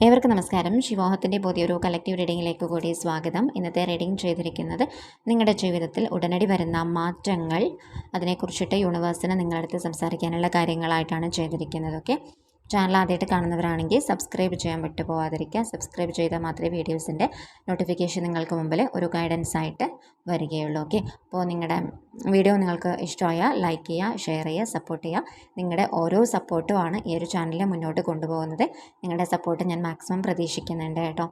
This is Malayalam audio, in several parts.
ഏവർക്കും നമസ്കാരം. ശിവോഹത്തിന്റെ പുതിയൊരു കളക്റ്റീവ് റീഡിങ്ങിലേക്ക് കൂടി സ്വാഗതം. ഇന്നത്തെ റീഡിംഗ് ചെയ്തിരിക്കുന്നത് നിങ്ങളുടെ ജീവിതത്തിൽ ഉടനടി വരുന്ന മാറ്റങ്ങൾ അതിനെക്കുറിച്ചിട്ട് യൂണിവേഴ്സിന് നിങ്ങളടുത്ത് സംസാരിക്കാനുള്ള കാര്യങ്ങളായിട്ടാണ് ചെയ്തിരിക്കുന്നത് ഓക്കെ ചാനൽ ആദ്യമായിട്ട് കാണുന്നവരാണെങ്കിൽ സബ്സ്ക്രൈബ് ചെയ്യാൻ വിട്ടു പോവാതിരിക്കുക സബ്സ്ക്രൈബ് ചെയ്താൽ മാത്രമേ വീഡിയോസിന്റെ നോട്ടിഫിക്കേഷൻ നിങ്ങൾക്ക് മുമ്പിൽ ഒരു ഗൈഡൻസ് ആയിട്ട് വരികയുള്ളൂ. ഓക്കെ അപ്പോൾ നിങ്ങളുടെ വീഡിയോ നിങ്ങൾക്ക് ഇഷ്ടമായാൽ ലൈക്ക് ചെയ്യുക ഷെയർ ചെയ്യുക സപ്പോർട്ട് ചെയ്യുക. നിങ്ങളുടെ ഓരോ സപ്പോർട്ടുമാണ് ഈ ഒരു ചാനലിനെ മുന്നോട്ട് കൊണ്ടുപോകുന്നത്. നിങ്ങളുടെ സപ്പോർട്ട് ഞാൻ മാക്സിമം പ്രതീക്ഷിക്കുന്നുണ്ട് കേട്ടോ.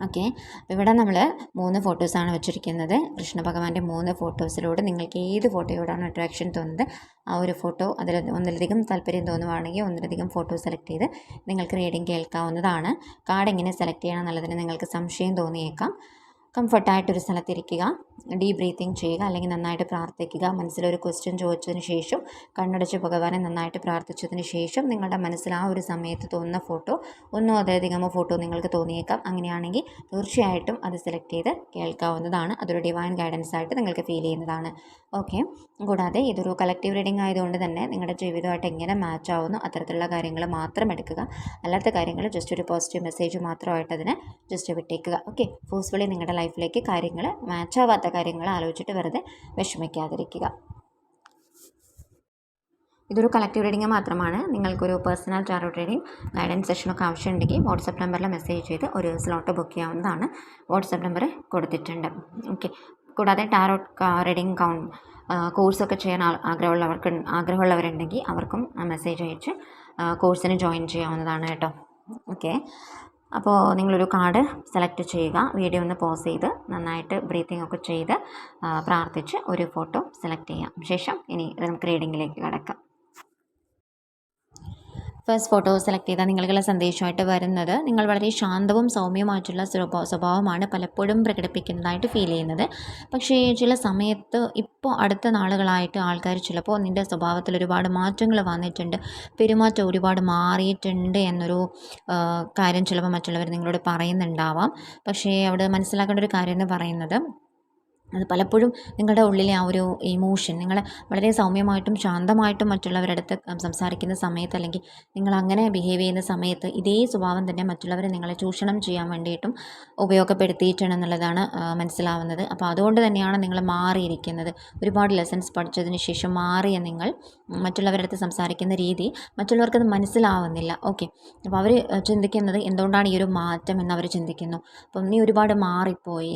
ഓക്കെ. ഇവിടെ നമ്മൾ മൂന്ന് ഫോട്ടോസാണ് വെച്ചിരിക്കുന്നത്. കൃഷ്ണ ഭഗവാന്റെ മൂന്ന് ഫോട്ടോസിലൂടെ നിങ്ങൾക്ക് ഏത് ഫോട്ടോയോടാണ് അട്രാക്ഷൻ തോന്നുന്നത്? ആ ഒരു ഫോട്ടോ അതിൽ ഒന്നിലധികം താല്പര്യം തോന്നുവാണെങ്കിൽ ഒന്നിലധികം ഫോട്ടോ സെലക്ട് ചെയ്ത് നിങ്ങൾക്ക് റീഡിംഗ് കേൾക്കാവുന്നതാണ്. കാർഡ് എങ്ങനെ സെലക്ട് ചെയ്യണം എന്നുള്ളതിന് നിങ്ങൾക്ക് സംശയം തോന്നിയേക്കാം. കംഫർട്ടായിട്ടൊരു സ്ഥലത്തിരിക്കുക ഡീപ് ബ്രീത്തിങ് ചെയ്യുക അല്ലെങ്കിൽ നന്നായിട്ട് പ്രാർത്ഥിക്കുക മനസ്സിലൊരു ക്വസ്റ്റ്യൻ ചോദിച്ചതിന് ശേഷം കണ്ണടച്ച് ഭഗവാനെ നന്നായിട്ട് പ്രാർത്ഥിച്ചതിന് ശേഷം നിങ്ങളുടെ മനസ്സിൽ ആ ഒരു സമയത്ത് തോന്നുന്ന ഫോട്ടോ ഒന്നോ അതിലധികമോ ഫോട്ടോ നിങ്ങൾക്ക് തോന്നിയേക്കാം. അങ്ങനെയാണെങ്കിൽ തീർച്ചയായിട്ടും അത് സെലക്ട് ചെയ്ത് കേൾക്കാവുന്നതാണ്. അതൊരു ഡിവൈൻ ഗൈഡൻസ് ആയിട്ട് നിങ്ങൾക്ക് ഫീൽ ചെയ്യുന്നതാണ്. ഓക്കെ. കൂടാതെ ഇതൊരു കളക്റ്റീവ് റീഡിംഗ് ആയതുകൊണ്ട് തന്നെ നിങ്ങളുടെ ജീവിതമായിട്ട് എങ്ങനെ മാച്ച് ആവുന്നു അത്തരത്തിലുള്ള കാര്യങ്ങൾ മാത്രം എടുക്കുക. അല്ലാത്ത കാര്യങ്ങൾ ജസ്റ്റ് ഒരു പോസിറ്റീവ് മെസ്സേജ് മാത്രമായിട്ട് അതിനെ ജസ്റ്റ് വിട്ടേക്കുക. ഓക്കെ. ഫോഴ്സ്ഫുള്ളി നിങ്ങളുടെ ലൈഫിലേക്ക് കാര്യങ്ങൾ മാച്ച് ആവാത്ത കാര്യങ്ങൾ ആലോചിച്ചിട്ട് വെറുതെ വിഷമിക്കാതിരിക്കുക. ഇതൊരു കളക്റ്റീവ് റീഡിംഗ് മാത്രമാണ്. നിങ്ങൾക്കൊരു പേഴ്സണൽ ടാറോ റീഡിംഗ് ഗൈഡൻസ് സെഷനൊക്കെ ആവശ്യമുണ്ടെങ്കിൽ വാട്സപ്പ് നമ്പറിൽ മെസ്സേജ് ചെയ്ത് ഒരു സ്ലോട്ട് ബുക്ക് ചെയ്യാവുന്നതാണ്. വാട്സപ്പ് നമ്പർ കൊടുത്തിട്ടുണ്ട്. ഓക്കെ കൂടാതെ ടാറോ റീഡിംഗ് കൗണ്ട് കോഴ്സൊക്കെ ചെയ്യാൻ ആഗ്രഹമുള്ളവർക്ക് ആഗ്രഹമുള്ളവരുണ്ടെങ്കിൽ അവർക്കും മെസ്സേജ് അയച്ച് കോഴ്സിന് ജോയിൻ ചെയ്യാവുന്നതാണ് കേട്ടോ. ഓക്കെ അപ്പോൾ നിങ്ങളൊരു കാർഡ് സെലക്ട് ചെയ്യുക വീഡിയോ ഒന്ന് പോസ് ചെയ്ത് നന്നായിട്ട് ബ്രീത്തിങ് ഒക്കെ ചെയ്ത് പ്രാർത്ഥിച്ച് ഒരു ഫോട്ടോ സെലക്ട് ചെയ്യാം. ശേഷം ഇനി നമുക്ക് റീഡിങ്ങിലേക്ക് കിടക്കാം. ഫസ്റ്റ് ഫോട്ടോ സെലക്ട് ചെയ്താൽ നിങ്ങൾക്കുള്ള സന്ദേശമായിട്ട് വരുന്നത്. നിങ്ങൾ വളരെ ശാന്തവും സൗമ്യമായിട്ടുള്ള സ്വഭാവമാണ് പലപ്പോഴും പ്രകടിപ്പിക്കുന്നതായിട്ട് ഫീൽ ചെയ്യുന്നത്. പക്ഷേ ചില സമയത്ത് ഇപ്പോൾ അടുത്ത നാളുകളായിട്ട് ആൾക്കാർ ചിലപ്പോൾ നിന്റെ സ്വഭാവത്തിൽ ഒരുപാട് മാറ്റങ്ങൾ വന്നിട്ടുണ്ട്. പെരുമാറ്റം ഒരുപാട് മാറിയിട്ടുണ്ട് എന്നൊരു കാര്യം ചിലപ്പോൾ മറ്റുള്ളവർ നിങ്ങളോട് പറയുന്നുണ്ടാവാം. പക്ഷേ അവിടെ മനസ്സിലാക്കേണ്ട ഒരു കാര്യം എന്ന് പറയുന്നത് അത് പലപ്പോഴും നിങ്ങളുടെ ഉള്ളിലെ ആ ഒരു ഇമോഷൻ നിങ്ങൾ വളരെ സൗമ്യമായിട്ടും ശാന്തമായിട്ടും മറ്റുള്ളവരുടെ അടുത്ത് സംസാരിക്കുന്ന സമയത്ത് അല്ലെങ്കിൽ നിങ്ങൾ അങ്ങനെ ബിഹേവ് ചെയ്യുന്ന സമയത്ത് ഇതേ സ്വഭാവം തന്നെ മറ്റുള്ളവരെ നിങ്ങളെ ചൂഷണം ചെയ്യാൻ വേണ്ടിയിട്ടും ഉപയോഗപ്പെടുത്തിയിട്ടുണ്ടെന്നുള്ളതാണ് മനസ്സിലാവുന്നത്. അപ്പോൾ അതുകൊണ്ട് തന്നെയാണ് നിങ്ങൾ മാറിയിരിക്കുന്നത്. ഒരുപാട് ലെസൺസ് പഠിച്ചതിന് ശേഷം മാറിയ നിങ്ങൾ മറ്റുള്ളവരുടെ അടുത്ത് സംസാരിക്കുന്ന രീതി മറ്റുള്ളവർക്കത് മനസ്സിലാവുന്നില്ല. ഓക്കെ അപ്പോൾ അവർ ചിന്തിക്കുന്നത് എന്തുകൊണ്ടാണ് ഈ ഒരു മാറ്റം എന്ന് അവർ ചിന്തിക്കുന്നു. അപ്പം നീ ഒരുപാട് മാറിപ്പോയി.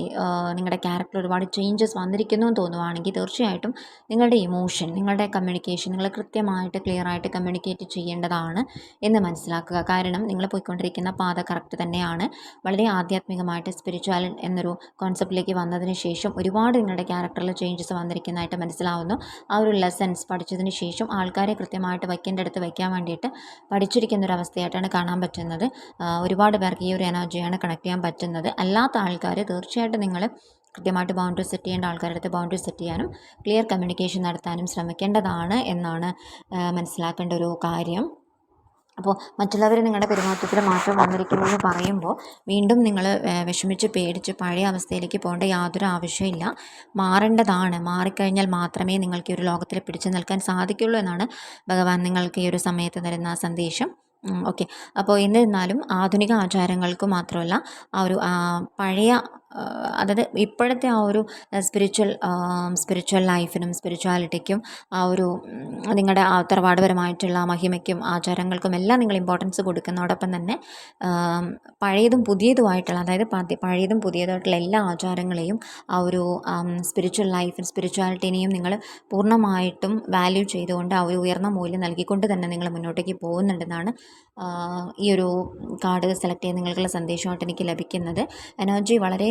നിങ്ങളുടെ ക്യാരക്ടർ ഒരുപാട് ചേഞ്ചസ് വന്നിരിക്കുന്നു എന്ന് തോന്നുവാണെങ്കിൽ തീർച്ചയായിട്ടും നിങ്ങളുടെ ഇമോഷൻ നിങ്ങളുടെ കമ്മ്യൂണിക്കേഷൻ നിങ്ങൾ കൃത്യമായിട്ട് ക്ലിയർ ആയിട്ട് കമ്മ്യൂണിക്കേറ്റ് ചെയ്യേണ്ടതാണ് എന്ന് മനസ്സിലാക്കുക. കാരണം നിങ്ങൾ പോയിക്കൊണ്ടിരിക്കുന്ന പാത കറക്റ്റ് തന്നെയാണ്. വളരെ ആധ്യാത്മികമായിട്ട് സ്പിരിച്വൽ എന്നൊരു കോൺസെപ്റ്റിലേക്ക് വന്നതിന് ശേഷം ഒരുപാട് നിങ്ങളുടെ ക്യാരക്ടറിൽ ചേഞ്ചസ് വന്നിരിക്കുന്നതായിട്ട് മനസ്സിലാവുന്നു. ആ ഒരു ലെസൺസ് പഠിച്ചതിന് ശേഷം ആൾക്കാരെ കൃത്യമായിട്ട് വയ്ക്കേണ്ട അടുത്ത് വയ്ക്കാൻ വേണ്ടിയിട്ട് പഠിച്ചിരിക്കുന്ന ഒരു അവസ്ഥയായിട്ടാണ് കാണാൻ പറ്റുന്നത്. ഒരുപാട് പേർക്ക് ഈ ഒരു എനർജിയാണ് കണക്ട് ചെയ്യാൻ പറ്റുന്നത്. അല്ലാത്ത ആൾക്കാർ തീർച്ചയായിട്ടും നിങ്ങൾ കൃത്യമായിട്ട് ബൗണ്ടറി സെറ്റ് ചെയ്യേണ്ട ആൾക്കാരുടെ അടുത്ത് ബൗണ്ടറി സെറ്റ് ചെയ്യാനും ക്ലിയർ കമ്മ്യൂണിക്കേഷൻ നടത്താനും ശ്രമിക്കേണ്ടതാണ് എന്നാണ് മനസ്സിലാക്കേണ്ട ഒരു കാര്യം. അപ്പോൾ മറ്റുള്ളവർ നിങ്ങളുടെ പെരുമാറ്റത്തിൽ മാറ്റം വന്നിരിക്കുന്നു പറയുമ്പോൾ വീണ്ടും നിങ്ങൾ വിഷമിച്ച് പേടിച്ച് പഴയ അവസ്ഥയിലേക്ക് പോകേണ്ട യാതൊരു ആവശ്യമില്ല മാറേണ്ടതാണ്. മാറിക്കഴിഞ്ഞാൽ മാത്രമേ നിങ്ങൾക്ക് ഈ ഒരു ലോകത്തിൽ പിടിച്ചു നിൽക്കാൻ സാധിക്കുള്ളൂ എന്നാണ് ഭഗവാൻ നിങ്ങൾക്ക് ഈ ഒരു സമയത്ത് തരുന്ന സന്ദേശം. ഓക്കെ. അപ്പോൾ എന്നിരുന്നാലും ആധുനിക ആചാരങ്ങൾക്ക് മാത്രമല്ല ആ ഒരു പഴയ അതായത് ഇപ്പോഴത്തെ ആ ഒരു സ്പിരിച്വൽ സ്പിരിച്വൽ ലൈഫിനും സ്പിരിച്വാലിറ്റിക്കും ആ ഒരു നിങ്ങളുടെ ആ തറവാടുപരമായിട്ടുള്ള മഹിമയ്ക്കും ആചാരങ്ങൾക്കും എല്ലാം നിങ്ങൾ ഇമ്പോർട്ടൻസ് കൊടുക്കുന്നതോടൊപ്പം തന്നെ പഴയതും പുതിയതുമായിട്ടുള്ള അതായത് പഴയതും പുതിയതായിട്ടുള്ള എല്ലാ ആചാരങ്ങളെയും ആ ഒരു സ്പിരിച്വൽ ലൈഫ് സ്പിരിച്വാലിറ്റിനെയും നിങ്ങൾ പൂർണമായിട്ടും വാല്യൂ ചെയ്തുകൊണ്ട് ആ ഒരു ഉയർന്ന മൂല്യം നൽകിക്കൊണ്ട് തന്നെ നിങ്ങൾ മുന്നോട്ടേക്ക് പോകുന്നുണ്ടെന്നാണ് ഈ ഒരു കാർഡ് സെലക്ട് ചെയ്ത് നിങ്ങൾക്കുള്ള സന്ദേശമായിട്ട് എനിക്ക് ലഭിക്കുന്നത്. എനർജി വളരെ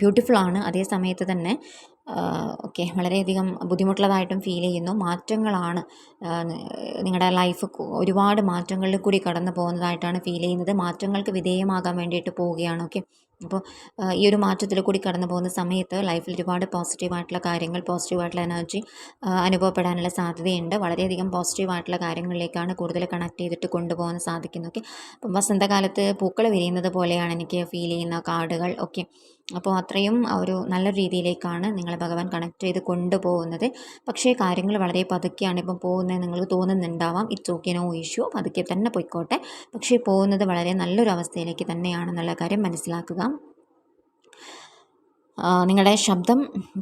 ബ്യൂട്ടിഫുൾ ആണ്. അതേ സമയത്ത് തന്നെ ഓക്കെ വളരെയധികം ബുദ്ധിമുട്ടുള്ളതായിട്ടും ഫീൽ ചെയ്യുന്നു. മാറ്റങ്ങളാണ് നിങ്ങളുടെ ലൈഫ് ഒരുപാട് മാറ്റങ്ങളിൽ കൂടി കടന്നു പോകുന്നതായിട്ടാണ് ഫീൽ ചെയ്യുന്നത്. മാറ്റങ്ങൾക്ക് വിധേയമാകാൻ വേണ്ടിയിട്ട് പോവുകയാണ് ഓക്കെ. അപ്പോൾ ഈ ഒരു മാറ്റത്തിൽ കൂടി കടന്നു പോകുന്ന സമയത്ത് ലൈഫിൽ ഒരുപാട് പോസിറ്റീവായിട്ടുള്ള കാര്യങ്ങൾ പോസിറ്റീവായിട്ടുള്ള എനർജി അനുഭവപ്പെടാനുള്ള സാധ്യതയുണ്ട്. വളരെയധികം പോസിറ്റീവായിട്ടുള്ള കാര്യങ്ങളിലേക്കാണ് കൂടുതൽ കണക്ട് ചെയ്തിട്ട് കൊണ്ടുപോകാൻ സാധിക്കുന്നത് ഓക്കെ. അപ്പം വസന്തകാലത്ത് പൂക്കൾ വിരിയുന്നത് പോലെയാണ് എനിക്ക് ഫീൽ ചെയ്യുന്ന കാർഡുകൾ ഒക്കെ അപ്പോൾ അത്രയും ഒരു നല്ല രീതിയിലേക്കാണ് നിങ്ങളെ ഭഗവാൻ കണക്ട് ചെയ്ത് കൊണ്ടുപോകുന്നത്. പക്ഷേ കാര്യങ്ങൾ വളരെ പതുക്കെയാണ് ഇപ്പം പോകുന്നത് നിങ്ങൾക്ക് തോന്നുന്നുണ്ടാവാം. ഇറ്റ്സ് ഓക്കെ നോ ഇഷ്യൂ പതുക്കെ തന്നെ പോയിക്കോട്ടെ. പക്ഷേ പോകുന്നത് വളരെ നല്ലൊരു അവസ്ഥയിലേക്ക് തന്നെയാണെന്നുള്ള കാര്യം മനസ്സിലാക്കുക. നിങ്ങളുടെ ശബ്ദം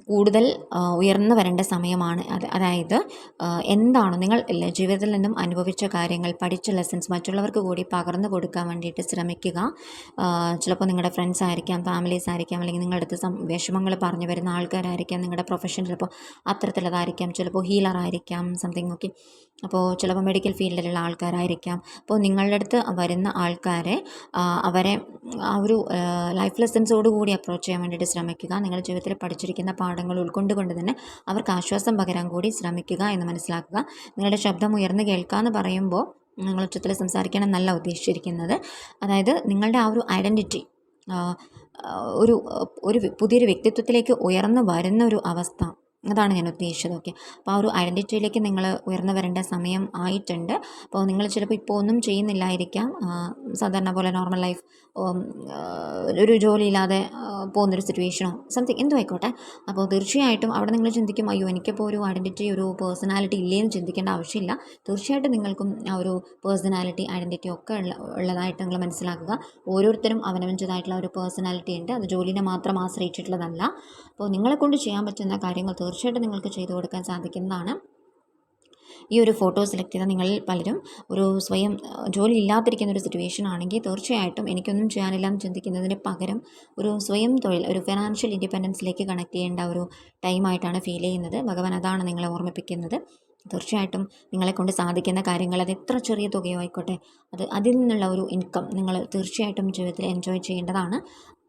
കൂടുതൽ ഉയർന്നു വരേണ്ട സമയമാണ്. അത് അതായത് എന്താണോ നിങ്ങൾ ജീവിതത്തിൽ നിന്നും അനുഭവിച്ച കാര്യങ്ങൾ പഠിച്ച ലെസൺസ് മറ്റുള്ളവർക്ക് കൂടി പകർന്നു കൊടുക്കാൻ വേണ്ടിയിട്ട് ശ്രമിക്കുക. ചിലപ്പോൾ നിങ്ങളുടെ ഫ്രണ്ട്സ് ആയിരിക്കാം ഫാമിലീസ് ആയിരിക്കാം അല്ലെങ്കിൽ നിങ്ങളുടെ അടുത്ത് വിഷമങ്ങൾ പറഞ്ഞു വരുന്ന ആൾക്കാരായിരിക്കാം നിങ്ങളുടെ പ്രൊഫഷൻ ചിലപ്പോൾ അത്തരത്തിലുള്ളതായിരിക്കാം ചിലപ്പോൾ ഹീലർ ആയിരിക്കാം സംതിങ് ഒക്കെ. അപ്പോൾ ചിലപ്പോൾ മെഡിക്കൽ ഫീൽഡിലുള്ള ആൾക്കാരായിരിക്കാം. അപ്പോൾ നിങ്ങളുടെ അടുത്ത് വരുന്ന ആൾക്കാരെ അവരെ ആ ഒരു ലൈഫ് ലെസൺസോട് കൂടി അപ്രോച്ച് ചെയ്യാൻ വേണ്ടിയിട്ട് ശ്രമിക്കുക. നിങ്ങളുടെ ജീവിതത്തിൽ പഠിച്ചിരിക്കുന്ന പാഠങ്ങൾ ഉൾക്കൊണ്ടുകൊണ്ട് തന്നെ അവർക്ക് ആശ്വാസം പകരാൻ കൂടി ശ്രമിക്കുക എന്ന് മനസ്സിലാക്കുക. നിങ്ങളുടെ ശബ്ദം ഉയർന്നു കേൾക്കുക എന്ന് പറയുമ്പോൾ നിങ്ങൾ ഉച്ചത്തിൽ സംസാരിക്കണം എന്നല്ല ഉദ്ദേശിച്ചിരിക്കുന്നത്. അതായത് നിങ്ങളുടെ ആ ഒരു ഐഡന്റിറ്റി ഒരു ഒരു പുതിയൊരു വ്യക്തിത്വത്തിലേക്ക് ഉയർന്നു വരുന്ന ഒരു അവസ്ഥ അതാണ് ഞാൻ ഉദ്ദേശിച്ചത്. ഓക്കെ. അപ്പോൾ ആ ഒരു ഐഡന്റിറ്റിയിലേക്ക് നിങ്ങൾ ഉയർന്നു വരേണ്ട സമയം ആയിട്ടുണ്ട്. അപ്പോൾ നിങ്ങൾ ചിലപ്പോൾ ഇപ്പോൾ ഒന്നും ചെയ്യുന്നില്ലായിരിക്കാം. സാധാരണ പോലെ നോർമൽ ലൈഫ് ഒരു ജോലിയില്ലാതെ പോകുന്നൊരു സിറ്റുവേഷനോ സംതിങ് എന്തോ ആയിക്കോട്ടെ. അപ്പോൾ തീർച്ചയായിട്ടും അവിടെ നിങ്ങൾ ചിന്തിക്കും അയ്യോ എനിക്കിപ്പോൾ ഒരു ഐഡന്റിറ്റി ഒരു പേഴ്സണാലിറ്റി ഇല്ലേന്ന് ചിന്തിക്കേണ്ട ആവശ്യമില്ല. തീർച്ചയായിട്ടും നിങ്ങൾക്കും ആ ഒരു പേഴ്സണാലിറ്റി ഐഡന്റിറ്റി ഒക്കെ ഉള്ള ഉള്ളതായിട്ട് നിങ്ങൾ മനസ്സിലാക്കുക. ഓരോരുത്തരും അവനവഞ്ചതായിട്ടുള്ള ഒരു പേഴ്സണാലിറ്റി ഉണ്ട്. അത് ജോലിനെ മാത്രം ആശ്രയിച്ചിട്ടുള്ളതല്ല. അപ്പോൾ നിങ്ങളെ കൊണ്ട് ചെയ്യാൻ പറ്റുന്ന കാര്യങ്ങൾ തീർച്ചയായിട്ടും നിങ്ങൾക്ക് ചെയ്തു കൊടുക്കാൻ സാധിക്കുന്നതാണ്. ഈ ഒരു ഫോട്ടോ സെലക്ട് ചെയ്താൽ നിങ്ങളിൽ പലരും ഒരു സ്വയം ജോലി ഇല്ലാതിരിക്കുന്ന ഒരു സിറ്റുവേഷൻ ആണെങ്കിൽ തീർച്ചയായിട്ടും എനിക്കൊന്നും ചെയ്യാനില്ല എന്ന് ചിന്തിക്കുന്നതിന് പകരം ഒരു സ്വയം തൊഴിൽ ഒരു ഫിനാൻഷ്യൽ ഇൻഡിപെൻഡൻസിലേക്ക് കണക്ട് ചെയ്യേണ്ട ഒരു ടൈമായിട്ടാണ് ഫീൽ ചെയ്യുന്നത്. ഭഗവാൻ അതാണ് നിങ്ങളെ ഓർമ്മിപ്പിക്കുന്നത്. തീർച്ചയായിട്ടും നിങ്ങളെ കൊണ്ട് സാധിക്കുന്ന കാര്യങ്ങൾ അത് എത്ര ചെറിയ തുകയോ ആയിക്കോട്ടെ അത് അതിൽ നിന്നുള്ള ഒരു ഇൻകം നിങ്ങൾ തീർച്ചയായിട്ടും ജീവിതത്തിൽ എൻജോയ് ചെയ്യേണ്ടതാണ്.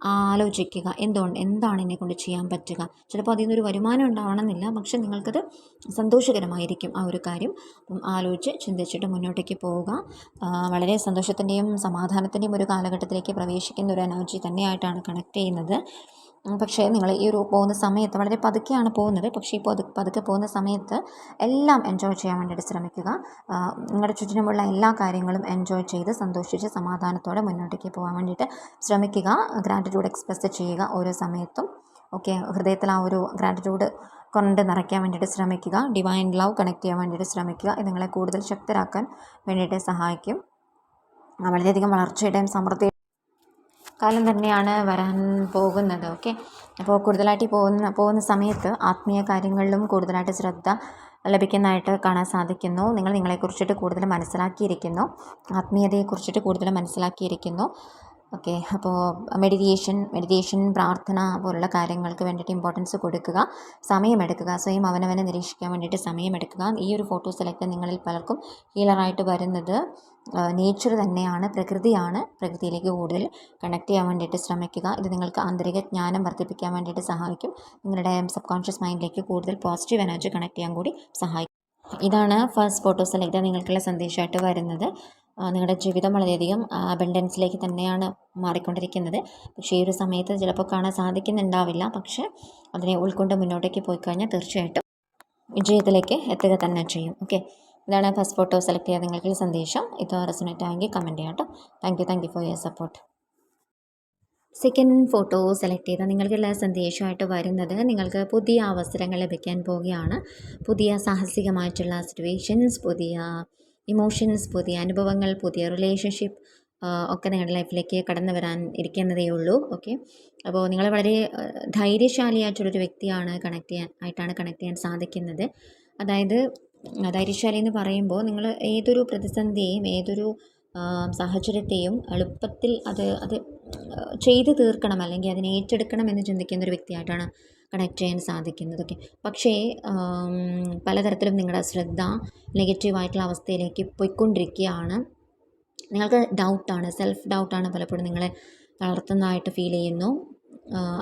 ആലോചിക്കുക. എന്തുകൊണ്ട്? എന്താണ് എന്നെ കൊണ്ട് ചെയ്യാൻ പറ്റുക? ചിലപ്പോൾ അതിൽ നിന്നൊരു വരുമാനം ഉണ്ടാവണമെന്നില്ല. പക്ഷെ നിങ്ങൾക്കത് സന്തോഷകരമായിരിക്കും ആ ഒരു കാര്യം. അപ്പം ആലോചിച്ച് ചിന്തിച്ചിട്ട് മുന്നോട്ടേക്ക് പോവുക. വളരെ സന്തോഷത്തിന്റെയും സമാധാനത്തിന്റെയും ഒരു കാലഘട്ടത്തിലേക്ക് പ്രവേശിക്കുന്ന ഒരു എനർജി തന്നെയായിട്ടാണ് കണക്ട് ചെയ്യുന്നത്. പക്ഷേ നിങ്ങൾ ഈ ഒരു പോകുന്ന സമയത്ത് വളരെ പതുക്കെയാണ് പോകുന്നത്. പക്ഷേ ഈ പതുക്കെ പോകുന്ന സമയത്ത് എല്ലാം എൻജോയ് ചെയ്യാൻ വേണ്ടിയിട്ട് ശ്രമിക്കുക. നിങ്ങളുടെ ചുറ്റിനുമുള്ള എല്ലാ കാര്യങ്ങളും എൻജോയ് ചെയ്ത് സന്തോഷിച്ച് സമാധാനത്തോടെ മുന്നോട്ടേക്ക് പോകാൻ വേണ്ടിയിട്ട് ശ്രമിക്കുക. ഗ്രാറ്റിറ്റ്യൂഡ് എക്സ്പ്രസ് ചെയ്യുക ഓരോ സമയത്തും. ഓക്കെ ഹൃദയത്തിൽ ആ ഒരു ഗ്രാറ്റിറ്റ്യൂഡ് കൊണ്ട് നിറയ്ക്കാൻ വേണ്ടിയിട്ട് ശ്രമിക്കുക. ഡിവൈൻ ലവ് കണക്ട് ചെയ്യാൻ വേണ്ടിയിട്ട് ശ്രമിക്കുക. നിങ്ങളെ കൂടുതൽ ശക്തരാക്കാൻ വേണ്ടിയിട്ട് സഹായിക്കും. വളരെയധികം വളർച്ചയുടെയും സമൃദ്ധി കാലം തന്നെയാണ് വരാൻ പോകുന്നത് ഓക്കെ അപ്പോൾ കൂടുതലായിട്ട് പോകുന്ന പോകുന്ന സമയത്ത് ആത്മീയ കാര്യങ്ങളിലും കൂടുതലായിട്ട് ശ്രദ്ധ ലഭിക്കുന്നതായിട്ട് കാണാൻ സാധിക്കുന്നു. നിങ്ങൾ നിങ്ങളെക്കുറിച്ചിട്ട് കൂടുതൽ മനസ്സിലാക്കിയിരിക്കുന്നു. ആത്മീയതയെക്കുറിച്ചിട്ട് കൂടുതൽ മനസ്സിലാക്കിയിരിക്കുന്നു. ഓക്കെ. അപ്പോൾ മെഡിറ്റേഷൻ മെഡിറ്റേഷൻ പ്രാർത്ഥന പോലുള്ള കാര്യങ്ങൾക്ക് വേണ്ടിയിട്ട് ഇമ്പോർട്ടൻസ് കൊടുക്കുക. സമയമെടുക്കുക സ്വയം അവനവനെ നിരീക്ഷിക്കാൻ വേണ്ടിയിട്ട് സമയമെടുക്കുക ഈ ഒരു ഫോട്ടോസിലൊക്കെ നിങ്ങളിൽ പലർക്കും ഹീലറായിട്ട് വരുന്നത് നേച്ചർ തന്നെയാണ് പ്രകൃതിയാണ്. പ്രകൃതിയിലേക്ക് കൂടുതൽ കണക്ട് ചെയ്യാൻ വേണ്ടിയിട്ട് ശ്രമിക്കുക. ഇത് നിങ്ങൾക്ക് ആന്തരിക ജ്ഞാനം വർദ്ധിപ്പിക്കാൻ വേണ്ടിയിട്ട് സഹായിക്കും. നിങ്ങളുടെ സബ് കോൺഷ്യസ് മൈൻഡിലേക്ക് കൂടുതൽ പോസിറ്റീവ് എനർജി കണക്ട് ചെയ്യാൻ കൂടി സഹായിക്കും. ഇതാണ് ഫസ്റ്റ് ഫോട്ടോ സെലക്ട് നിങ്ങൾക്കുള്ള സന്ദേശമായിട്ട് വരുന്നത്. നിങ്ങളുടെ ജീവിതം വളരെയധികം അബൻഡൻസിലേക്ക് തന്നെയാണ് മാറിക്കൊണ്ടിരിക്കുന്നത്. പക്ഷേ ഈ ഒരു സമയത്ത് ചിലപ്പോൾ കാണാൻ സാധിക്കുന്നുണ്ടാവില്ല. പക്ഷേ അതിനെ ഉൾക്കൊണ്ട് മുന്നോട്ടേക്ക് പോയി കഴിഞ്ഞാൽ തീർച്ചയായിട്ടും വിജയത്തിലേക്ക് എത്തുക തന്നെ ചെയ്യും. ഓക്കെ? ഇതാണ് ഫസ്റ്റ് ഫോട്ടോ സെലക്ട് ചെയ്യാൻ നിങ്ങൾക്ക് സന്ദേശം. ഇത് റെസിനേറ്റ് ആയെങ്കിൽ കമന്റ് ചെയ്യാം കേട്ടോ. Thank you thank you for your support second photo select ചെയ്താൽ നിങ്ങൾക്കുള്ള സന്ദേശമായിട്ട് വരുന്നത് നിങ്ങൾക്ക് പുതിയ അവസരങ്ങൾ ലഭിക്കാൻ പോവുകയാണ്. പുതിയ സാഹസികമായിട്ടുള്ള സിറ്റുവേഷൻസ് പുതിയ ഇമോഷൻസ് പുതിയ അനുഭവങ്ങൾ പുതിയ റിലേഷൻഷിപ്പ് ഒക്കെ നിങ്ങളുടെ ലൈഫിലേക്ക് കടന്നു വരാൻ ഇരിക്കുന്നതേ ഉള്ളൂ. ഓക്കെ അപ്പോൾ നിങ്ങൾ വളരെ ധൈര്യശാലിയായിട്ടുള്ളൊരു വ്യക്തിയാണ് കണക്ട് ചെയ്യാൻ ആയിട്ടാണ് കണക്ട് ചെയ്യാൻ സാധിക്കുന്നത്. അതായത് ധൈര്യശാലി എന്ന് പറയുമ്പോൾ നിങ്ങൾ ഏതൊരു പ്രതിസന്ധിയെയും ഏതൊരു സാഹചര്യത്തെയും എളുപ്പത്തിൽ അത് അത് ചെയ്തു തീർക്കണം. അല്ലെങ്കിൽ അതിനെ ഏറ്റെടുക്കണം എന്ന് ചിന്തിക്കുന്ന ഒരു വ്യക്തിയായിട്ടാണ് കണക്ട് ചെയ്യാൻ സാധിക്കുന്നതൊക്കെ. പക്ഷേ പലതരത്തിലും നിങ്ങളുടെ ശ്രദ്ധ നെഗറ്റീവായിട്ടുള്ള അവസ്ഥയിലേക്ക് പോയിക്കൊണ്ടിരിക്കുകയാണ്. നിങ്ങൾക്ക് ഡൗട്ടാണ് സെൽഫ് ഡൗട്ടാണ് പലപ്പോഴും നിങ്ങളെ തളർത്തുന്നതായിട്ട് ഫീൽ ചെയ്യുന്നു.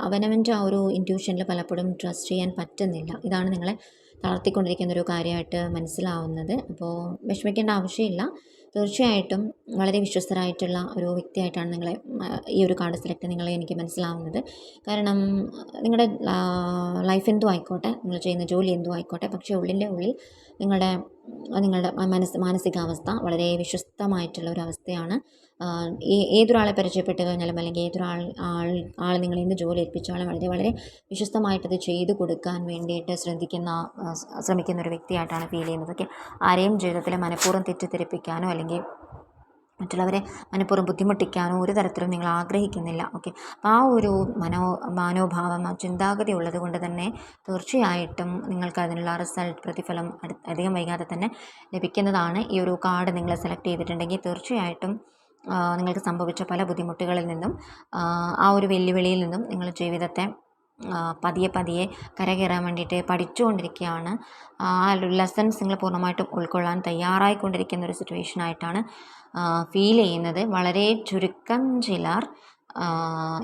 അവനവന്റെ ആ ഒരു ഇന്റ്യൂഷനിൽ പലപ്പോഴും ട്രസ്റ്റ് ചെയ്യാൻ പറ്റുന്നില്ല. ഇതാണ് നിങ്ങളെ തളർത്തിക്കൊണ്ടിരിക്കുന്ന ഒരു കാര്യമായിട്ട് മനസ്സിലാവുന്നത്. അപ്പോൾ വിഷമിക്കേണ്ട ആവശ്യമില്ല. തീർച്ചയായിട്ടും വളരെ വിശ്വസ്തരായിട്ടുള്ള ഒരു വ്യക്തിയായിട്ടാണ് നിങ്ങളെ ഈ ഒരു കാർഡ് സെലക്ട് നിങ്ങളെ എനിക്ക് മനസ്സിലാവുന്നത്. കാരണം നിങ്ങളുടെ ലൈഫ് എന്തും ആയിക്കോട്ടെ നിങ്ങൾ ചെയ്യുന്ന ജോലി എന്തും ആയിക്കോട്ടെ പക്ഷേ ഉള്ളിന്റെ ഉള്ളിൽ നിങ്ങളുടെ നിങ്ങളുടെ മനസ്സ് മാനസികാവസ്ഥ വളരെ വിശ്വസ്തമായിട്ടുള്ള ഒരു അവസ്ഥയാണ്. ഏതൊരാളെ പരിചയപ്പെട്ട് കഴിഞ്ഞാലും അല്ലെങ്കിൽ ഏതൊരാൾ ആൾ ആൾ നിങ്ങളെ എന്ത് ജോലി ഏൽപ്പിച്ചാലും വളരെ വളരെ വിശ്വസ്തമായിട്ടത് ചെയ്തു കൊടുക്കാൻ വേണ്ടിയിട്ട് ശ്രദ്ധിക്കുന്ന ശ്രമിക്കുന്ന ഒരു വ്യക്തിയായിട്ടാണ് ഫീൽ ചെയ്യുന്നത്. ഓക്കെ ആരെയും ജീവിതത്തിൽ മനഃപൂർവം തെറ്റിദ്ധരിപ്പിക്കാനോ അല്ലെങ്കിൽ മറ്റുള്ളവരെ മനഃപൂർവം ബുദ്ധിമുട്ടിക്കാനോ ഒരു തരത്തിലും നിങ്ങൾ ആഗ്രഹിക്കുന്നില്ല. ഓക്കെ? ആ ഒരു മനോ മനോഭാവം ആ ചിന്താഗതി ഉള്ളത് കൊണ്ട് തന്നെ തീർച്ചയായിട്ടും നിങ്ങൾക്ക് അതിനുള്ള റിസൾട്ട് പ്രതിഫലം അധികം വൈകാതെ തന്നെ ലഭിക്കുന്നതാണ് ഈ ഒരു കാർഡ് നിങ്ങൾ സെലക്ട് ചെയ്തിട്ടുണ്ടെങ്കിൽ തീർച്ചയായിട്ടും നിങ്ങൾക്ക് സംഭവിച്ച പല ബുദ്ധിമുട്ടുകളിൽ നിന്നും ആ ഒരു വെല്ലുവിളിയിൽ നിന്നും നിങ്ങൾ ജീവിതത്തെ പതിയെ പതിയെ കരകയറാൻ വേണ്ടിയിട്ട് പഠിച്ചുകൊണ്ടിരിക്കുകയാണ്. ആ ലെസൺസ് നിങ്ങൾ പൂർണമായിട്ടും ഉൾക്കൊള്ളാൻ തയ്യാറായിക്കൊണ്ടിരിക്കുന്ന ഒരു സിറ്റുവേഷൻ ആയിട്ടാണ് ഫീൽ ചെയ്യുന്നത്. വളരെ ചുരുക്കം ചിലർ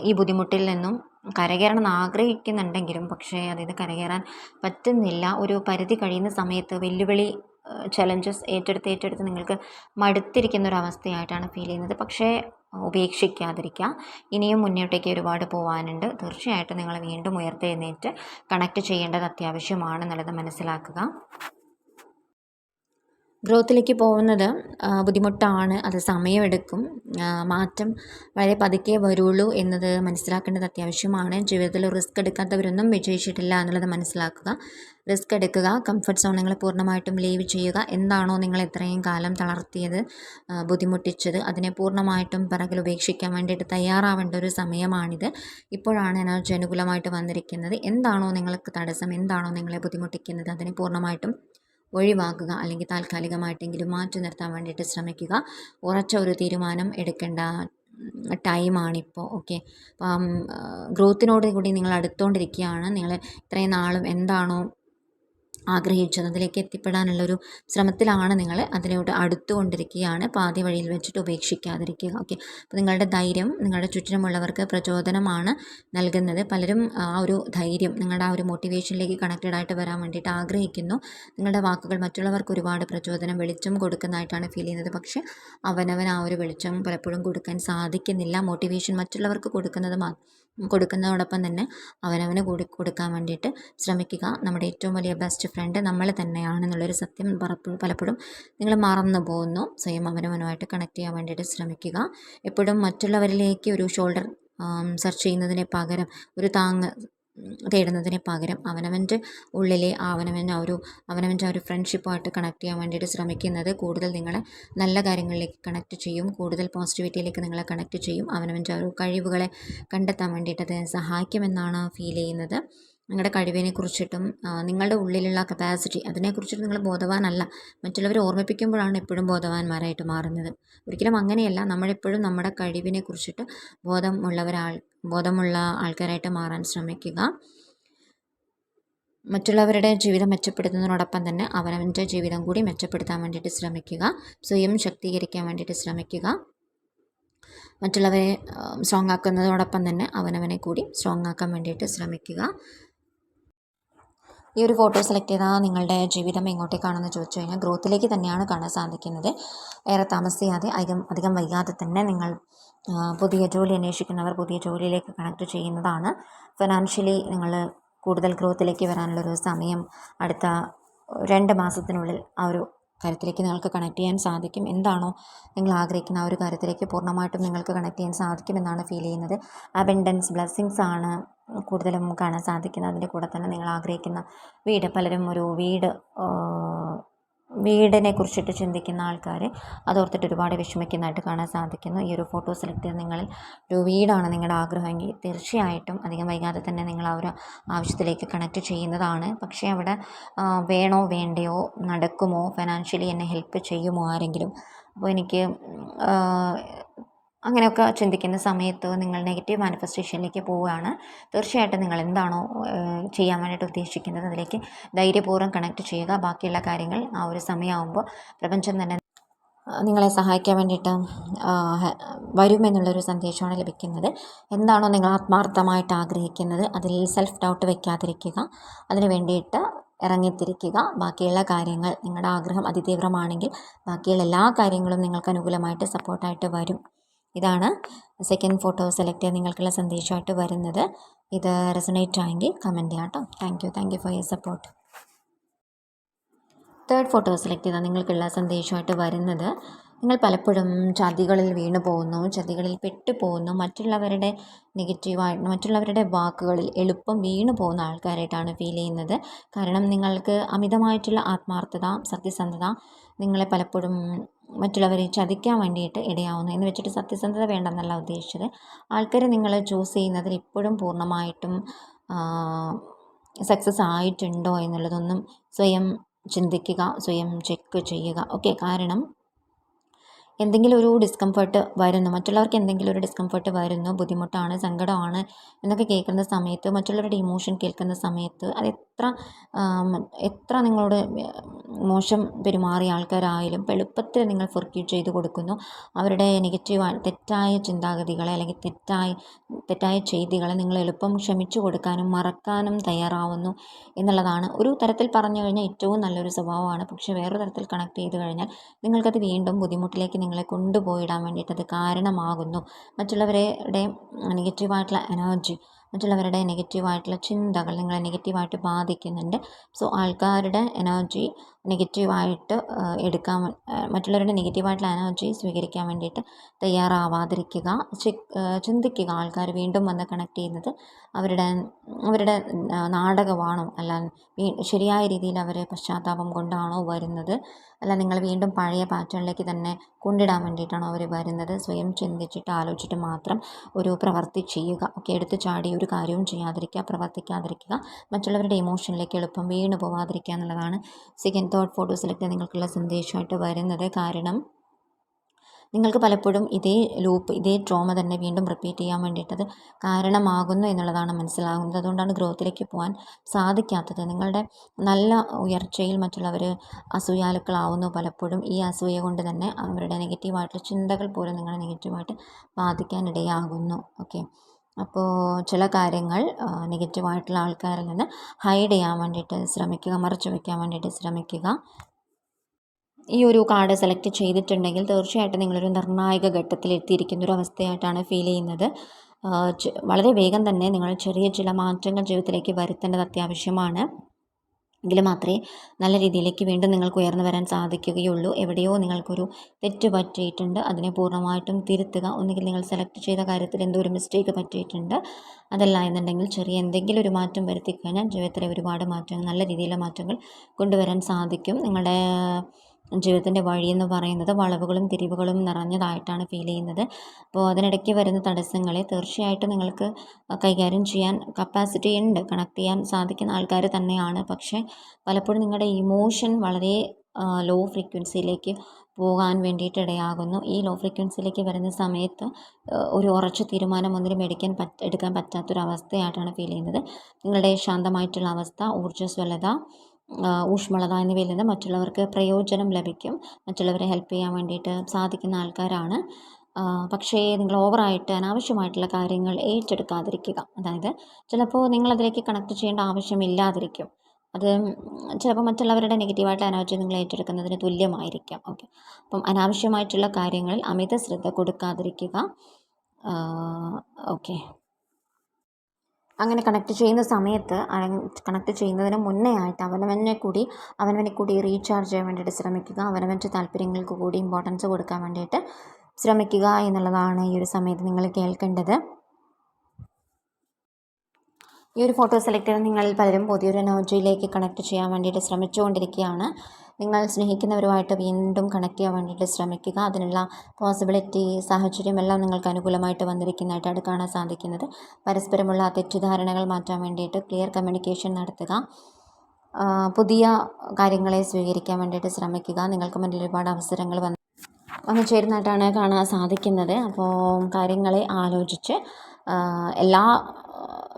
ഈ ബുദ്ധിമുട്ടിൽ നിന്നും കരകയറണം ആഗ്രഹിക്കുന്നുണ്ടെങ്കിലും പക്ഷേ അതായത് കരകയറാൻ പറ്റുന്നില്ല. ഒരു പരിധി കഴിയുന്ന സമയത്ത് വെല്ലുവിളി ചലഞ്ചസ് ഏറ്റെടുത്ത് ഏറ്റെടുത്ത് നിങ്ങൾക്ക് മടുത്തിരിക്കുന്ന ഒരു അവസ്ഥയായിട്ടാണ് ഫീൽ ചെയ്യുന്നത്. പക്ഷേ ഉപേക്ഷിക്കാതിരിക്കുക. ഇനിയും മുന്നോട്ടേക്ക് ഒരുപാട് പോകാനുണ്ട് തീർച്ചയായിട്ടും നിങ്ങൾ വീണ്ടും ഉയർത്തെഴുന്നേറ്റ് കണക്ട് ചെയ്യേണ്ടത് അത്യാവശ്യമാണെന്നുള്ളത് മനസ്സിലാക്കുക. ഗ്രോത്തിലേക്ക് പോകുന്നത് ബുദ്ധിമുട്ടാണ്. അത് സമയമെടുക്കും. മാറ്റം വളരെ പതുക്കെ വരുള്ളൂ എന്നത് മനസ്സിലാക്കേണ്ടത് അത്യാവശ്യമാണ്. ജീവിതത്തിൽ റിസ്ക് എടുക്കാത്തവരൊന്നും വിജയിച്ചിട്ടില്ല എന്നുള്ളത് മനസ്സിലാക്കുക. റിസ്ക് എടുക്കുക കംഫർട്ട് നിങ്ങൾ പൂർണമായിട്ടും ലീവ് ചെയ്യുക എന്താണോ നിങ്ങൾ ഇത്രയും കാലം തളർത്തിയത് ബുദ്ധിമുട്ടിച്ചത്. അതിനെ പൂർണമായിട്ടും പിറകിൽ ഉപേക്ഷിക്കാൻ വേണ്ടിയിട്ട് തയ്യാറാവേണ്ട ഒരു സമയമാണിത്. ഇപ്പോഴാണ് എനർജി അനുകൂലമായിട്ട് വന്നിരിക്കുന്നത്. എന്താണോ നിങ്ങൾക്ക് തടസ്സം എന്താണോ നിങ്ങളെ ബുദ്ധിമുട്ടിക്കുന്നത് അതിനെ പൂർണമായിട്ടും ഒഴിവാക്കുക അല്ലെങ്കിൽ താൽക്കാലികമായിട്ടെങ്കിലും മാറ്റി നിർത്താൻ വേണ്ടിയിട്ട് ശ്രമിക്കുക. ഉറച്ച ഒരു തീരുമാനം എടുക്കേണ്ട ടൈമാണിപ്പോൾ. ഓക്കെ. അപ്പം ഗ്രോത്തിനോട് കൂടി നിങ്ങൾ അടുത്തുകൊണ്ടിരിക്കുകയാണ് നിങ്ങൾ ഇത്രയും നാളും എന്താണോ ആഗ്രഹിച്ചത് എത്തിപ്പെടാനുള്ള ഒരു ശ്രമത്തിലാണ് നിങ്ങൾ അതിലോട്ട് അടുത്തുകൊണ്ടിരിക്കുകയാണ്. പാതി വഴിയിൽ വെച്ചിട്ട് ഉപേക്ഷിക്കാതിരിക്കുക. ഓക്കെ. അപ്പോൾ നിങ്ങളുടെ ധൈര്യം നിങ്ങളുടെ ചുറ്റിനുമുള്ളവർക്ക് പ്രചോദനമാണ് നൽകുന്നത്. പലരും ആ ഒരു ധൈര്യം നിങ്ങളുടെ ആ ഒരു മോട്ടിവേഷനിലേക്ക് കണക്റ്റഡ് ആയിട്ട് വരാൻ വേണ്ടിയിട്ട് ആഗ്രഹിക്കുന്നു. നിങ്ങളുടെ വാക്കുകൾ മറ്റുള്ളവർക്ക് ഒരുപാട് പ്രചോദനം വെളിച്ചം കൊടുക്കുന്നതായിട്ടാണ് ഫീൽ ചെയ്യുന്നത്. പക്ഷേ അവനവൻ ആ ഒരു വെളിച്ചം പലപ്പോഴും കൊടുക്കാൻ സാധിക്കുന്നില്ല. മോട്ടിവേഷൻ മറ്റുള്ളവർക്ക് കൊടുക്കുന്നത് മാത്രം കൊടുക്കുന്നതോടൊപ്പം തന്നെ അവനവന് കൂടി കൊടുക്കാൻ വേണ്ടിയിട്ട് ശ്രമിക്കുക. നമ്മുടെ ഏറ്റവും വലിയ ബെസ്റ്റ് ഫ്രണ്ട് നമ്മൾ തന്നെയാണെന്നുള്ളൊരു സത്യം പലപ്പോഴും നിങ്ങൾ മറന്നു പോകുന്നു. സ്വയം അവനവനുമായിട്ട് കണക്ട് ചെയ്യാൻ വേണ്ടിയിട്ട് ശ്രമിക്കുക. എപ്പോഴും മറ്റുള്ളവരിലേക്ക് ഒരു ഷോൾഡർ സെർച്ച് ചെയ്യുന്നതിന് പകരം ഒരു താങ്ങ് തേടുന്നതിന് പകരം അവനവന്റെ ഉള്ളിലെ അവനവൻ ആ ഒരു അവനവന്റെ ആ ഒരു ഫ്രണ്ട്ഷിപ്പായിട്ട് കണക്ട് ചെയ്യാൻ വേണ്ടിയിട്ട് ശ്രമിക്കുന്നത് കൂടുതൽ നിങ്ങളെ നല്ല കാര്യങ്ങളിലേക്ക് കണക്ട് ചെയ്യും. കൂടുതൽ പോസിറ്റിവിറ്റിയിലേക്ക് നിങ്ങളെ കണക്ട് ചെയ്യും. അവനവന്റെ ആ ഒരു കഴിവുകളെ കണ്ടെത്താൻ വേണ്ടിയിട്ട് അത് സഹായിക്കുമെന്നാണ് ഫീൽ ചെയ്യുന്നത്. നിങ്ങളുടെ കഴിവിനെ കുറിച്ചിട്ടും നിങ്ങളുടെ ഉള്ളിലുള്ള കപ്പാസിറ്റി അതിനെക്കുറിച്ചിട്ട് നിങ്ങൾ ബോധവാനല്ല. മറ്റുള്ളവരെ ഓർമ്മിപ്പിക്കുമ്പോഴാണ് എപ്പോഴും ബോധവാന്മാരായിട്ട് മാറുന്നത്. ഒരിക്കലും അങ്ങനെയല്ല. നമ്മളെപ്പോഴും നമ്മുടെ കഴിവിനെ കുറിച്ചിട്ട് ബോധമുള്ളവരാൾ ബോധമുള്ള ആൾക്കാരായിട്ട് മാറാൻ ശ്രമിക്കുക. മറ്റുള്ളവരുടെ ജീവിതം മെച്ചപ്പെടുത്തുന്നതിനോടൊപ്പം തന്നെ അവനവന്റെ ജീവിതം കൂടി മെച്ചപ്പെടുത്താൻ വേണ്ടിയിട്ട് ശ്രമിക്കുക. സ്വയം ശക്തീകരിക്കാൻ വേണ്ടിയിട്ട് ശ്രമിക്കുക. മറ്റുള്ളവരെ സ്ട്രോങ് ആക്കുന്നതോടൊപ്പം തന്നെ അവനവനെ കൂടി സ്ട്രോങ് ആക്കാൻ വേണ്ടിയിട്ട് ശ്രമിക്കുക. ഈ ഒരു ഫോട്ടോ സെലക്ട് ചെയ്താൽ നിങ്ങളുടെ ജീവിതം എങ്ങോട്ടേക്കാണെന്ന് ചോദിച്ചു കഴിഞ്ഞാൽ ഗ്രോത്തിലേക്ക് തന്നെയാണ് കാണാൻ സാധിക്കുന്നത്. ഏറെ താമസിയാതെ അധികം അധികം വൈകാതെ തന്നെ നിങ്ങൾ പുതിയ ജോലി അന്വേഷിക്കുന്നവർ പുതിയ ജോലിയിലേക്ക് കണക്ട് ചെയ്യുന്നതാണ്. ഫിനാൻഷ്യലി നിങ്ങൾ കൂടുതൽ ഗ്രോത്തിലേക്ക് വരാനുള്ളൊരു സമയം അടുത്ത രണ്ട് മാസത്തിനുള്ളിൽ ആ ഒരു കാര്യത്തിലേക്ക് നിങ്ങൾക്ക് കണക്ട് ചെയ്യാൻ സാധിക്കും. എന്താണോ നിങ്ങൾ ആഗ്രഹിക്കുന്ന ആ ഒരു കാര്യത്തിലേക്ക് പൂർണമായിട്ടും നിങ്ങൾക്ക് കണക്ട് ചെയ്യാൻ സാധിക്കുമെന്നാണ് ഫീൽ ചെയ്യുന്നത്. അബൻഡൻസ് ബ്ലെസ്സിങ്സ് ആണ് കൂടുതലും കാണാൻ സാധിക്കുന്നത്. അതിന്റെ കൂടെ തന്നെ നിങ്ങൾ ആഗ്രഹിക്കുന്ന വീട് പലരും ഒരു വീട് വീടിനെ കുറിച്ചിട്ട് ചിന്തിക്കുന്ന ആൾക്കാർ അതോർത്തിട്ട് ഒരുപാട് വിഷമിക്കുന്നതായിട്ട് കാണാൻ സാധിക്കുന്നു. ഈ ഒരു ഫോട്ടോ സെലക്ട് ചെയ്ത് നിങ്ങളിൽ ഒരു വീടാണ് നിങ്ങളുടെ ആഗ്രഹമെങ്കിൽ തീർച്ചയായിട്ടും അധികം വൈകാതെ തന്നെ നിങ്ങൾ ആ ഒരു ആവശ്യത്തിലേക്ക് കണക്ട് ചെയ്യുന്നതാണ്. പക്ഷേ അവിടെ വേണോ വേണ്ടയോ നടക്കുമോ ഫിനാൻഷ്യലി എന്നെ ഹെൽപ്പ് ചെയ്യുമോ ആരെങ്കിലും? അപ്പോൾ എനിക്ക് അങ്ങനെയൊക്കെ ചിന്തിക്കുന്ന സമയത്ത് നിങ്ങൾ നെഗറ്റീവ് മാനിഫെസ്റ്റേഷനിലേക്ക് പോവുകയാണ്. തീർച്ചയായിട്ടും നിങ്ങൾ എന്താണോ ചെയ്യാൻ വേണ്ടിയിട്ട് ഉദ്ദേശിക്കുന്നത് അതിലേക്ക് ധൈര്യപൂർവം കണക്ട് ചെയ്യുക. ബാക്കിയുള്ള കാര്യങ്ങൾ ആ ഒരു സമയമാകുമ്പോൾ പ്രപഞ്ചം തന്നെ നിങ്ങളെ സഹായിക്കാൻ വേണ്ടിയിട്ട് വരുമെന്നുള്ളൊരു സന്ദേശമാണ് ലഭിക്കുന്നത്. എന്താണോ നിങ്ങൾ ആത്മാർത്ഥമായിട്ട് ആഗ്രഹിക്കുന്നത് അതിൽ സെൽഫ് ഡൗട്ട് വയ്ക്കാതിരിക്കുക അതിന് വേണ്ടിയിട്ട് ഇറങ്ങിത്തിരിക്കുക. ബാക്കിയുള്ള കാര്യങ്ങൾ നിങ്ങളുടെ ആഗ്രഹം അതിതീവ്രമാണെങ്കിൽ ബാക്കിയുള്ള എല്ലാ കാര്യങ്ങളും നിങ്ങൾക്ക് അനുകൂലമായിട്ട് സപ്പോർട്ടായിട്ട് വരും. ഇതാണ് സെക്കൻഡ് ഫോട്ടോ സെലക്ട് ചെയ്ത് നിങ്ങൾക്കുള്ള സന്ദേശമായിട്ട് വരുന്നത്. ഇത് റെസണേറ്റ് ആയെങ്കിൽ കമന്റ് ചെയ്യാം കേട്ടോ. Thank you thank you for your support third photo select ചെയ്താൽ നിങ്ങൾക്കുള്ള സന്ദേശമായിട്ട് വരുന്നത്. നിങ്ങൾ പലപ്പോഴും ചതികളിൽ വീണു പോകുന്നു ചതികളിൽ പെട്ടു പോകുന്നു മറ്റുള്ളവരുടെ നെഗറ്റീവായിട്ട് മറ്റുള്ളവരുടെ വാക്കുകളിൽ എളുപ്പം വീണു പോകുന്ന ആൾക്കാരായിട്ടാണ് ഫീൽ ചെയ്യുന്നത്. കാരണം നിങ്ങൾക്ക് അമിതമായിട്ടുള്ള ആത്മാർത്ഥത സത്യസന്ധത നിങ്ങളെ പലപ്പോഴും മറ്റുള്ളവരെ ചതിക്കാൻ വേണ്ടിയിട്ട് ഇടയാവുന്നു എന്ന് വെച്ചിട്ട് സത്യസന്ധത വേണ്ടെന്നല്ല ഉദ്ദേശിച്ചത്. ആൾക്കാരെ നിങ്ങൾ ചൂസ് ചെയ്യുന്നതിൽ ഇപ്പോഴും പൂർണമായിട്ടും സക്സസ് ആയിട്ടുണ്ടോ എന്നുള്ളതൊന്നും സ്വയം ചിന്തിക്കുക സ്വയം ചെക്ക് ചെയ്യുക. ഓക്കെ കാരണം എന്തെങ്കിലും ഒരു ഡിസ്കംഫർട്ട് വരുന്നു. മറ്റുള്ളവർക്ക് എന്തെങ്കിലും ഒരു ഡിസ്കംഫർട്ട് വരുന്നു. ബുദ്ധിമുട്ടാണ് സങ്കടമാണ് എന്നൊക്കെ കേൾക്കുന്ന സമയത്ത് മറ്റുള്ളവരുടെ ഇമോഷൻ കേൾക്കുന്ന സമയത്ത് അത് എത്ര എത്ര നിങ്ങളോട് മോശം പെരുമാറിയ ആൾക്കാരായാലും എളുപ്പത്തിൽ നിങ്ങൾ ഫൊർക്യൂട്ട് ചെയ്ത് കൊടുക്കുന്നു. അവരുടെ നെഗറ്റീവ് തെറ്റായ ചിന്താഗതികളെ അല്ലെങ്കിൽ തെറ്റായ തെറ്റായ ചെയ്തികളെ നിങ്ങൾ എളുപ്പം ക്ഷമിച്ചു കൊടുക്കാനും മറക്കാനും തയ്യാറാവുന്നു എന്നുള്ളതാണ്. ഒരു തരത്തിൽ പറഞ്ഞു കഴിഞ്ഞാൽ ഏറ്റവും നല്ലൊരു സ്വഭാവമാണ്. പക്ഷേ വേറൊരു തരത്തിൽ കണക്ട് ചെയ്ത് കഴിഞ്ഞാൽ നിങ്ങൾക്കത് വീണ്ടും ബുദ്ധിമുട്ടിലേക്ക് നിങ്ങളെ കൊണ്ടുപോയിടാൻ വേണ്ടിയിട്ട് അത് കാരണമാകുന്നു. മറ്റുള്ളവരുടെ നെഗറ്റീവായിട്ടുള്ള എനർജി മറ്റുള്ളവരുടെ നെഗറ്റീവായിട്ടുള്ള ചിന്തകൾ നിങ്ങളെ നെഗറ്റീവായിട്ട് ബാധിക്കുന്നുണ്ട്. സോ ആൾക്കാരുടെ എനർജി നെഗറ്റീവായിട്ട് എടുക്കാൻ മറ്റുള്ളവരുടെ നെഗറ്റീവായിട്ടുള്ള എനർജി സ്വീകരിക്കാൻ വേണ്ടിയിട്ട് തയ്യാറാവാതിരിക്കുക ചിന്തിക്കുക. ആൾക്കാർ വീണ്ടും വന്ന് കണക്ട് ചെയ്യുന്നത് അവരുടെ അവരുടെ നാടകമാണോ? അല്ല ശരിയായ രീതിയിൽ അവർ പശ്ചാത്താപം കൊണ്ടാണോ വരുന്നത്? അല്ല നിങ്ങൾ വീണ്ടും പഴയ പാറ്റേണിലേക്ക് തന്നെ കൊണ്ടിടാൻ വേണ്ടിയിട്ടാണോ അവർ വരുന്നത്? സ്വയം ചിന്തിച്ചിട്ട് ആലോചിച്ചിട്ട് മാത്രം ഒരു പ്രവൃത്തി ചെയ്യുക. ഒക്കെ എടുത്തു ചാടി ഒരു കാര്യവും ചെയ്യാതിരിക്കുക പ്രവർത്തിക്കാതിരിക്കുക. മറ്റുള്ളവരുടെ ഇമോഷനിലേക്ക് എളുപ്പം വീണ് പോവാതിരിക്കുക എന്നുള്ളതാണ് സെക്കൻഡ് തേർഡ് ഫോട്ടോ സെലക്ട് നിങ്ങൾക്കുള്ള സന്ദേശമായിട്ട് വരുന്നത്. കാരണം നിങ്ങൾക്ക് പലപ്പോഴും ഇതേ ലൂപ്പ് ഇതേ ഡ്രോമ തന്നെ വീണ്ടും റിപ്പീറ്റ് ചെയ്യാൻ വേണ്ടിയിട്ടത് കാരണമാകുന്നു എന്നുള്ളതാണ് മനസ്സിലാകുന്നത്. അതുകൊണ്ടാണ് ഗ്രോത്തിലേക്ക് പോകാൻ സാധിക്കാത്തത്. നിങ്ങളുടെ നല്ല ഉയർച്ചയിൽ മറ്റുള്ളവർ അസൂയാലുക്കളാവുന്നു പലപ്പോഴും. ഈ അസൂയ കൊണ്ട് തന്നെ അവരുടെ നെഗറ്റീവായിട്ടുള്ള ചിന്തകൾ പോലും നിങ്ങളെ നെഗറ്റീവായിട്ട് ബാധിക്കാനിടയാകുന്നു ഓക്കെ അപ്പോൾ ചില കാര്യങ്ങൾ നെഗറ്റീവായിട്ടുള്ള ആൾക്കാരിൽ നിന്ന് ഹൈഡ് ചെയ്യാൻ വേണ്ടിയിട്ട് ശ്രമിക്കുക മറച്ചു വയ്ക്കാൻ വേണ്ടിയിട്ട് ശ്രമിക്കുക. ഈ ഒരു കാർഡ് സെലക്ട് ചെയ്തിട്ടുണ്ടെങ്കിൽ തീർച്ചയായിട്ടും നിങ്ങളൊരു നിർണായക ഘട്ടത്തിൽ എത്തിയിരിക്കുന്ന ഒരു അവസ്ഥയായിട്ടാണ് ഫീൽ ചെയ്യുന്നത്. വളരെ വേഗം തന്നെ നിങ്ങൾ ചെറിയ ചില മാറ്റങ്ങൾ ജീവിതത്തിലേക്ക് വരുത്തേണ്ടത് അത്യാവശ്യമാണ്. എങ്കിൽ മാത്രമേ നല്ല രീതിയിലേക്ക് വീണ്ടും നിങ്ങൾക്ക് ഉയർന്നു വരാൻ സാധിക്കുകയുള്ളൂ. എവിടെയോ നിങ്ങൾക്കൊരു തെറ്റ് പറ്റിയിട്ടുണ്ട്. അതിനെ പൂർണമായിട്ടും തിരുത്തുക. ഒന്നുകിൽ നിങ്ങൾ സെലക്ട് ചെയ്ത കാര്യത്തിൽ എന്തോ ഒരു മിസ്റ്റേക്ക് പറ്റിയിട്ടുണ്ട്. അതല്ല എന്നുണ്ടെങ്കിൽ ചെറിയ എന്തെങ്കിലും ഒരു മാറ്റം വരുത്തി കഴിഞ്ഞാൽ ജീവിതത്തിലെ ഒരുപാട് മാറ്റങ്ങൾ നല്ല രീതിയിലുള്ള മാറ്റങ്ങൾ കൊണ്ടുവരാൻ സാധിക്കും. നിങ്ങളുടെ ജീവിതത്തിന്റെ വഴിയെന്ന് പറയുന്നത് വളവുകളും തിരിവുകളും നിറഞ്ഞതായിട്ടാണ് ഫീൽ ചെയ്യുന്നത്. അപ്പോൾ അതിനിടയ്ക്ക് വരുന്ന തടസ്സങ്ങളെ തീർച്ചയായിട്ടും നിങ്ങൾക്ക് കൈകാര്യം ചെയ്യാൻ കപ്പാസിറ്റി ഉണ്ട്. കണക്ട് ചെയ്യാൻ സാധിക്കുന്ന ആൾക്കാർ തന്നെയാണ്. പക്ഷേ പലപ്പോഴും നിങ്ങളുടെ ഇമോഷൻ വളരെ ലോ ഫ്രീക്വൻസിയിലേക്ക് പോകാൻ വേണ്ടിയിട്ട് ഇടയാകുന്നു ഈ ലോ ഫ്രീക്വൻസിയിലേക്ക് വരുന്ന സമയത്ത് ഒരു ഉറച്ച തീരുമാനം ഒന്നിനും എടുക്കാൻ പറ്റ എടുക്കാൻ പറ്റാത്തൊരവസ്ഥയായിട്ടാണ് ഫീൽ ചെയ്യുന്നത്. നിങ്ങളുടെ ശാന്തമായിട്ടുള്ള അവസ്ഥ ഊർജസ്വലത ഊഷ്മളത എന്നിവയിൽ നിന്ന് മറ്റുള്ളവർക്ക് പ്രയോജനം ലഭിക്കും. മറ്റുള്ളവരെ ഹെൽപ്പ് ചെയ്യാൻ വേണ്ടിയിട്ട് സാധിക്കുന്ന ആൾക്കാരാണ്. പക്ഷേ നിങ്ങൾ ഓവറായിട്ട് അനാവശ്യമായിട്ടുള്ള കാര്യങ്ങൾ ഏറ്റെടുക്കാതിരിക്കുക. അതായത് ചിലപ്പോൾ നിങ്ങളതിലേക്ക് കണക്ട് ചെയ്യേണ്ട ആവശ്യമില്ലാതിരിക്കും അത് ചിലപ്പോൾ മറ്റുള്ളവരുടെ നെഗറ്റീവായിട്ടുള്ള എനർജി നിങ്ങൾ ഏറ്റെടുക്കുന്നതിന് തുല്യമായിരിക്കാം. ഓക്കെ അപ്പം അനാവശ്യമായിട്ടുള്ള കാര്യങ്ങളിൽ അമിത ശ്രദ്ധ കൊടുക്കാതിരിക്കുക. ഓക്കെ അങ്ങനെ കണക്ട് ചെയ്യുന്ന സമയത്ത് കണക്ട് ചെയ്യുന്നതിന് മുന്നേ ആയിട്ട് അവനവനെ കൂടി അവനവനെ കൂടി റീചാർജ് ചെയ്യാൻ വേണ്ടിയിട്ട് ശ്രമിക്കുക. അവനവന്റെ താല്പര്യങ്ങൾക്ക് കൂടി ഇമ്പോർട്ടൻസ് കൊടുക്കാൻ വേണ്ടിയിട്ട് ശ്രമിക്കുക എന്നുള്ളതാണ് ഈ ഒരു സമയത്ത് നിങ്ങൾ കേൾക്കേണ്ടത്. ഈ ഒരു ഫോട്ടോ സെലക്ട് ചെയ്ത് നിങ്ങളിൽ പലരും പുതിയൊരു എനർജിയിലേക്ക് കണക്ട് ചെയ്യാൻ വേണ്ടിയിട്ട് ശ്രമിച്ചുകൊണ്ടിരിക്കുകയാണ്. നിങ്ങൾ സ്നേഹിക്കുന്നവരുമായിട്ട് വീണ്ടും കണക്ട് ചെയ്യാൻ വേണ്ടിയിട്ട് ശ്രമിക്കുക. അതിനുള്ള പോസിബിലിറ്റി സാഹചര്യം എല്ലാം നിങ്ങൾക്ക് അനുകൂലമായിട്ട് വന്നിരിക്കുന്നതായിട്ടാണ് കാണാൻ സാധിക്കുന്നത്. പരസ്പരമുള്ള തെറ്റിദ്ധാരണകൾ മാറ്റാൻ വേണ്ടിയിട്ട് ക്ലിയർ കമ്മ്യൂണിക്കേഷൻ നടത്തുക. പുതിയ കാര്യങ്ങളെ സ്വീകരിക്കാൻ വേണ്ടിയിട്ട് ശ്രമിക്കുക. നിങ്ങൾക്ക് മുന്നിൽ ഒരുപാട് അവസരങ്ങൾ വന്ന് വന്നു ചേരുന്നതായിട്ടാണ് കാണാൻ സാധിക്കുന്നത്. അപ്പോൾ കാര്യങ്ങളെ ആലോചിച്ച് എല്ലാ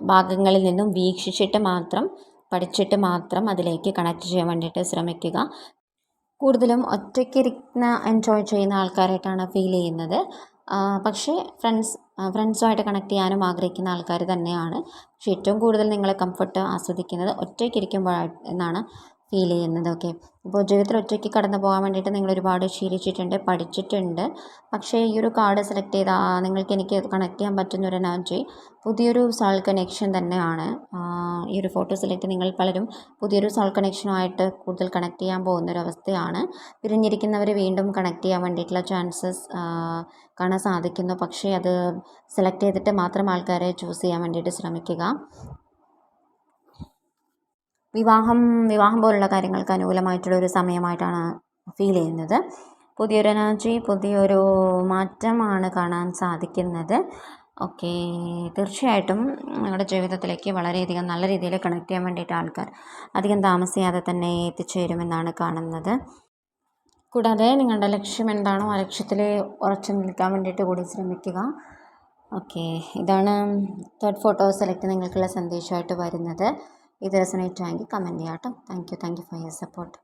ഭാഗങ്ങളിൽ നിന്നും വീക്ഷിച്ചിട്ട് മാത്രം പഠിച്ചിട്ട് മാത്രം അതിലേക്ക് കണക്ട് ചെയ്യാൻ വേണ്ടിയിട്ട് ശ്രമിക്കുക. കൂടുതലും ഒറ്റയ്ക്ക് ഇരിക്കുന്ന എൻജോയ് ചെയ്യുന്ന ആൾക്കാരായിട്ടാണ് ഫീൽ ചെയ്യുന്നത്. പക്ഷേ ഫ്രണ്ട്സ് ഫ്രണ്ട്സുമായിട്ട് കണക്ട് ചെയ്യാനും ആഗ്രഹിക്കുന്ന ആൾക്കാർ തന്നെയാണ്. പക്ഷേ ഏറ്റവും കൂടുതൽ നിങ്ങളെ കംഫർട്ട് ആസ്വദിക്കുന്നത് ഒറ്റയ്ക്കിരിക്കുമ്പോഴാണ് എന്നാണ് ഫീൽ ചെയ്യുന്നതൊക്കെ ഇപ്പോൾ ജീവിതത്തിൽ ഒറ്റയ്ക്ക് കടന്നു പോകാൻ വേണ്ടിയിട്ട് നിങ്ങൾ ഒരുപാട് ശീലിച്ചിട്ടുണ്ട് പഠിച്ചിട്ടുണ്ട്. പക്ഷേ ഈ ഒരു കാർഡ് സെലക്ട് ചെയ്ത നിങ്ങൾക്ക് എനിക്ക് കണക്ട് ചെയ്യാൻ പറ്റുന്ന ഒരു എനർജി പുതിയൊരു സോൾ കണക്ഷൻ തന്നെയാണ്. ഈ ഒരു ഫോട്ടോ സെലക്ട് നിങ്ങൾ പലരും പുതിയൊരു സോൾ കണക്ഷനുമായിട്ട് കൂടുതൽ കണക്ട് ചെയ്യാൻ പോകുന്ന ഒരു അവസ്ഥയാണ്. പിരിഞ്ഞിരിക്കുന്നവർ വീണ്ടും കണക്ട് ചെയ്യാൻ വേണ്ടിയിട്ടുള്ള ചാൻസസ് കാണാൻ സാധിക്കുന്നു. പക്ഷേ അത് സെലക്ട് ചെയ്തിട്ട് മാത്രം ആൾക്കാരെ ചൂസ് ചെയ്യാൻ വേണ്ടിയിട്ട് ശ്രമിക്കുക. വിവാഹം വിവാഹം പോലുള്ള കാര്യങ്ങൾക്ക് അനുകൂലമായിട്ടുള്ള ഒരു സമയമായിട്ടാണ് ഫീൽ ചെയ്യുന്നത്. പുതിയൊരു എനർജി പുതിയൊരു മാറ്റമാണ് കാണാൻ സാധിക്കുന്നത്. ഓക്കെ തീർച്ചയായിട്ടും നിങ്ങളുടെ ജീവിതത്തിലേക്ക് വളരെയധികം നല്ല രീതിയിൽ കണക്ട് ചെയ്യാൻ വേണ്ടിയിട്ട് ആൾക്കാർ അധികം താമസിയാതെ തന്നെ എത്തിച്ചേരുമെന്നാണ് കാണുന്നത്. കൂടാതെ നിങ്ങളുടെ ലക്ഷ്യം എന്താണോ ആ ലക്ഷ്യത്തിൽ ഉറച്ചു നിൽക്കാൻ വേണ്ടിയിട്ട് കൂടി ശ്രമിക്കുക. ഓക്കെ ഇതാണ് തേർഡ് ഫോട്ടോ സെലക്ട് നിങ്ങൾക്കുള്ള സന്ദേശമായിട്ട് വരുന്നത്. ഇത് റെസണേറ്റ് ആയെങ്കിൽ കമന്റ് ചെയ്യാം കേട്ടോ thank you thank you for your support